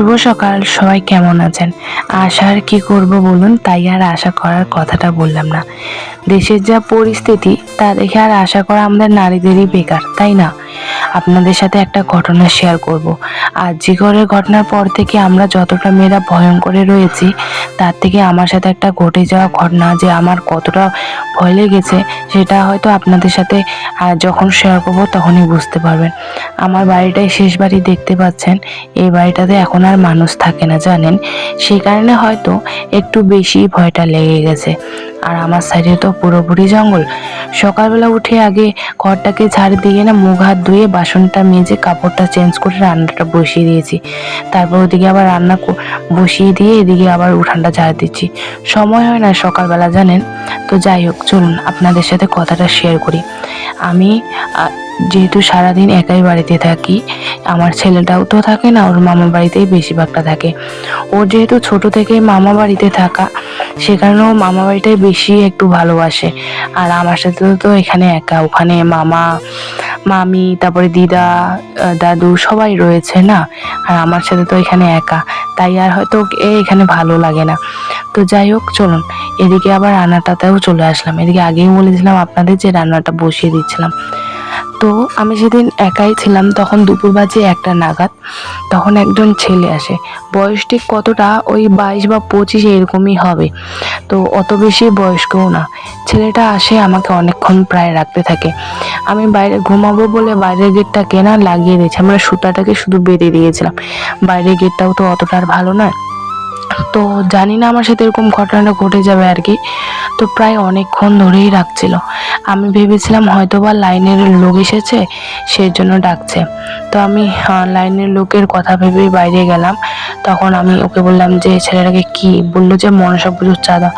শুভ সকাল, সবাই কেমন আছেন? আশার কি করব বলুন, তাই আর আশা করার কথাটা বললাম না। দেশের যা পরিস্থিতি, তা দেখে আর আশা করা আমাদের নারীদেরই বেকার, তাই না? আপনাদের সাথে একটা ঘটনা শেয়ার করব। আর জিগরের ঘটনার পর থেকে আমরা যতটা মেয়েরা ভয়ঙ্করে রয়েছি, তার থেকে আমার সাথে একটা ঘটে যাওয়া ঘটনা যে আমার কতটা ভয় লেগেছে, সেটা হয়তো আপনাদের সাথে যখন শেয়ার করব তখনই বুঝতে পারবেন। আমার বাড়িটাই শেষ বাড়ি দেখতে পাচ্ছেন, এই বাড়িটাতে এখন আর মানুষ থাকে না, জানেন? সেই কারণে হয়তো একটু বেশি ভয়টা লেগে গেছে। আর আমার সাইডে তো পুরোপুরি জঙ্গল। সকালবেলা উঠে আগে ঘরটাকে ঝাড় দিয়ে না মুখ হাত ধুয়ে বাসনটা মেজে কাপড়টা চেঞ্জ করে রান্নাটা বসিয়ে দিয়েছি। তারপর ওদিকে আবার রান্না বসিয়ে দিয়ে এদিকে আবার উঠানটা ঝাড় দিচ্ছি। সময় হয় না সকালবেলা জানেন? তো যাই হোক, চলুন আপনাদের সাথে কথাটা শেয়ার করি। আমি যেহেতু সারাদিন একাই বাড়িতে থাকি, আমার ছেলেটাও তো থাকে না, ওর মামা বাড়িতেই বেশিরভাগটা থাকে। ওর যেহেতু ছোট থেকে মামা বাড়িতে থাকা, সে কারণে ও মামা বাড়িটাই বেশি একটু ভালোবাসে। আর আমার সাথে তো এখানে একা, ওখানে মামা, মামি, তারপরে দিদা দাদু সবাই রয়েছে না? আর আমার সাথে তো এখানে একা, তাই আর হয়তো এখানে ভালো লাগে না। তো যাই হোক, চলুন, এদিকে আবার রান্নাটাতেও চলে আসলাম। এদিকে আগেই বলেছিলাম আপনাদের যে রান্নাটা বসিয়ে দিচ্ছিলাম। তো আমি সেদিন একাই ছিলাম, তখন দুপুর বাজে একটা নাগাদ, তখন একজন ছেলে আসে। বয়স ঠিক কতটা? ওই বাইশ বা পঁচিশ এরকমই হবে। তো অত বেশি বয়স্কও না। ছেলেটা আসে, আমাকে অনেকক্ষণ প্রায় রাখতে থাকে। আমি বাইরে ঘুমাবো বলে বাইরের গেটটাকে না লাগিয়ে দিয়েছি। আমরা সুতাটাকে শুধু বেঁধে দিয়েছিলাম। বাইরের গেটটাও তো অতটা আর ভালো নয়। তো জানি না আমার সাথে এরকম ঘটনাটা ঘটে যাবে আর কি। তো প্রায় অনেকক্ষণ ধরেই রাখছিল আমি ভেবেছিলাম হয়তো বা লাইনের লোক এসেছে সেই জন্য ডাকছে। তো আমি লাইনের লোকের কথা ভেবেই বাইরে গেলাম। তখন আমি ওকে বললাম যে ছেলেটাকে কি? বলল যে, মনসা পুজোর চাঁদা।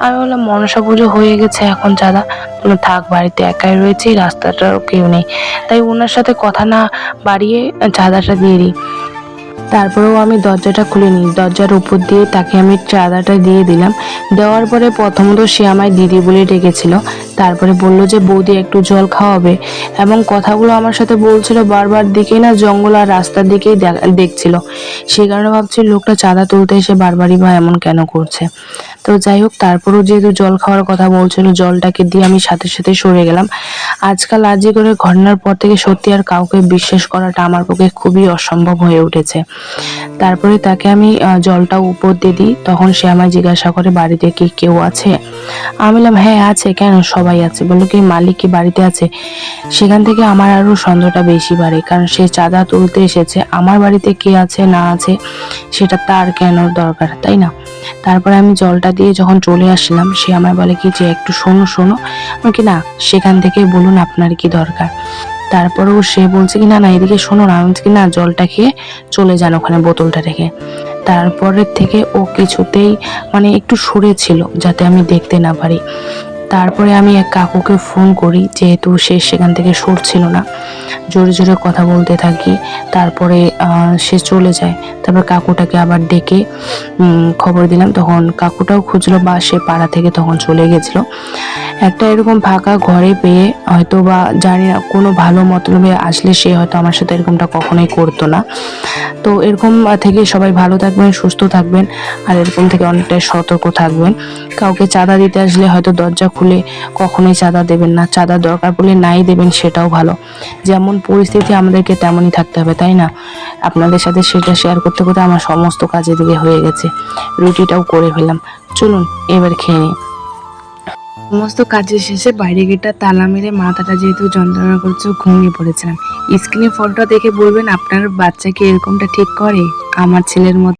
আমি বললাম, মনসা পুজো হয়ে গেছে এখন চাঁদা? বলল, থাক, বাড়িতে একাই রয়েছি, রাস্তাটাও কেউ নেই। তাই ওনার সাথে কথা না বাড়িয়ে চাঁদাটা দিয়ে দিই। তারপরেও আমি দরজাটা খুলে নিই দরজার উপর দিয়ে তাকে আমি চাঁদাটা দিয়ে দিলাম। দেওয়ার পরে প্রথমত সে আমায় দিদি বলে ডেকেছিল। তারপরে বলল যে, বৌদি, একটু জল খাওয়াবে। এবং কথাগুলো আমার সাথে বলছিল, বারবার দিকে না জঙ্গল আর রাস্তার দিকেই দেখছিল। সেই কারণে ভাবছি, লোকটা চাঁদা তুলতে এসে বারবারই বা এমন কেন করছে? তো যাই হোক, তারপরেও যেহেতু জল খাওয়ার কথা বলছিল, জলটাকে দিয়ে আমি সাথে সাথে সরে গেলাম। আজকাল আজই করে ঘটনার পর থেকে সত্যি আর কাউকে বিশ্বাস করাটা আমার পক্ষে খুবই অসম্ভব হয়ে উঠেছে। তারপরে তাকে আমি জলটা উপর দিয়ে দিই। তখন সে আমায় জিজ্ঞাসা করে, বাড়িতে কি কেউ আছে? আমি বললাম হ্যাঁ আছে। কেন? সবাই আছে। বলল কি, মালিক কি বাড়িতে আছে? সেখান থেকে আমার আরও সন্দেহটা বেশি বাড়ে। কারণ সে চাঁদা তুলতে এসেছে। আমার বাড়িতে কে আছে, না আছে, সেটা তার কেন দরকার, তাই না? তারপরে আমি জলটা দিয়ে যখন চলে আসলাম, সে আমায় বলে কি, যে একটু শোনো শোনো। আমি কি, না, সেখান থেকে বলুন আপনার কি দরকার? তারপরেও সে বলছে কি, না না, এদিকে শোনো না, আমি কি, না, জলটা খেয়ে চলে যান ওখানে বোতলটা রেখে তারপরের থেকে ও কিছুতেই মানে একটু সরে ছিল, যাতে আমি দেখতে না পারি। তারপরে আমি এক কাকুকে ফোন করি, যেহেতু সে সেখান থেকে সরছিল না। জোরে জোরে কথা বলতে থাকি, তারপরে সে চলে যায়। তারপর কাকুটাকে আবার ডেকে খবর দিলাম। তখন কাকুটাও খুঁজলো বা সে পাড়া থেকে তখন চলে গেছিল। একটা এরকম ফাঁকা ঘরে পেয়ে হয়তো বা জানি না, কোনো ভালো মতলবে আসলে সে হয়তো আমার সাথে এরকমটা কখনোই করতো না। তো এরকম থেকে সবাই ভালো থাকবেন, সুস্থ থাকবেন, আর এরকম থেকে অনেকটাই সতর্ক থাকবেন। কাউকে চাঁদা দিতে আসলে হয়তো দরজা খুলে কখনোই চাঁদা দেবেন না। চাঁদা দরকার পড়লে নাই দেবেন সেটাও ভালো। যেমন পরিস্থিতি আমাদেরকে তেমনই থাকতে হবে, তাই না? আপনাদের সাথে সেটা শেয়ার করতে করতে আমার সমস্ত কাজের দিকে হয়ে গেছে। রুটিটাও করে ফেললাম। চলুন, এবার খেয়ে নিই। সমস্ত কাজের শেষে বাইরে গেটটা তালা মেরে মাথাটা যেহেতু যন্ত্রণা করছে, ঘুমিয়ে পড়েছিলাম। স্ক্রিনে ফটোটা দেখে বলবেন, আপনার বাচ্চাকে এরকমটা ঠিক করে? আমার ছেলের মতো